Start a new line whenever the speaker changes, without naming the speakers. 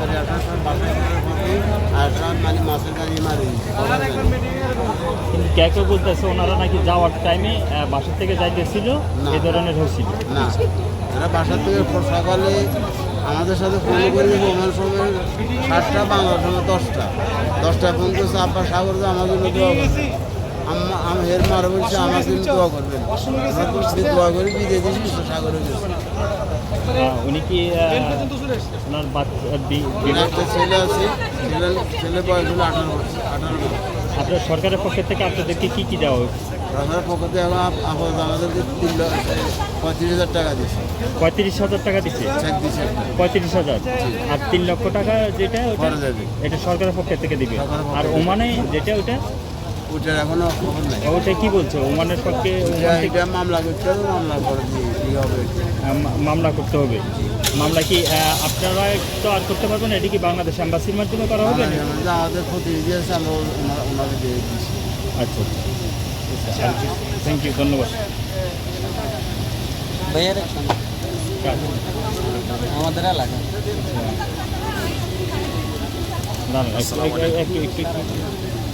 বাসায় ফেরার পথে মানে মাছের গাড়ি মারি
কিন্তু কে কেউ বলতেছে ওনারা নাকি যাওয়ার টাইমে বাসা থেকে যাইতেছিল। এই ধরনের হয়েছিল।
না। এরা বাসা থেকে সকালে আমাদের সাথে ফোন করে ওমান সময় সাতটা বাংলার সময় দশটা। দশটা ফোন করছে আব্বা সাগর যে আমার এর মারা বলছে আমার জন্য দোয়া করবেন দোয়া করে বিদায় দিয়েছি সাগরে গেছে।
উনি কি ওনার বাচ্চা
ছেলে আছে ছেলে ছেলে বয়স হলো আঠারো বছর আঠারো বছর।
আপনার সরকারের পক্ষ থেকে আপনাদেরকে কি কি দেওয়া হয়েছে?
সরকারের পক্ষ থেকে আপাতত আমাদেরকে তিন পঁয়ত্রিশ হাজার টাকা দিচ্ছে
পঁয়ত্রিশ হাজার টাকা দিচ্ছে। পঁয়ত্রিশ হাজার? আর তিন লক্ষ টাকা যেটা ওটা এটা সরকারের পক্ষ থেকে দিবে। আর। ওমানে যেটা ওটা?
ওটার এখনও খবর নাই।
ওটা কি বলছে? ওমানের পক্ষে
এটা মামলা করতে হবে মামলা করে দিয়ে হবে।
মামলা করতে হবে। মামলা কি আপনারা তো আর করতে পারবেন? এটি কি বাংলাদেশ অ্যাম্বাসির মাধ্যমে করা হবে? না
আমাদের প্রতিনিধি আছে আমরা ওনাকে দিয়ে দিচ্ছি।
আচ্ছা। থ্যাংক ইউ ধন্যবাদ।
ভাইয়ের আমাদের এলাকা।
না একটু- একটু- একটু-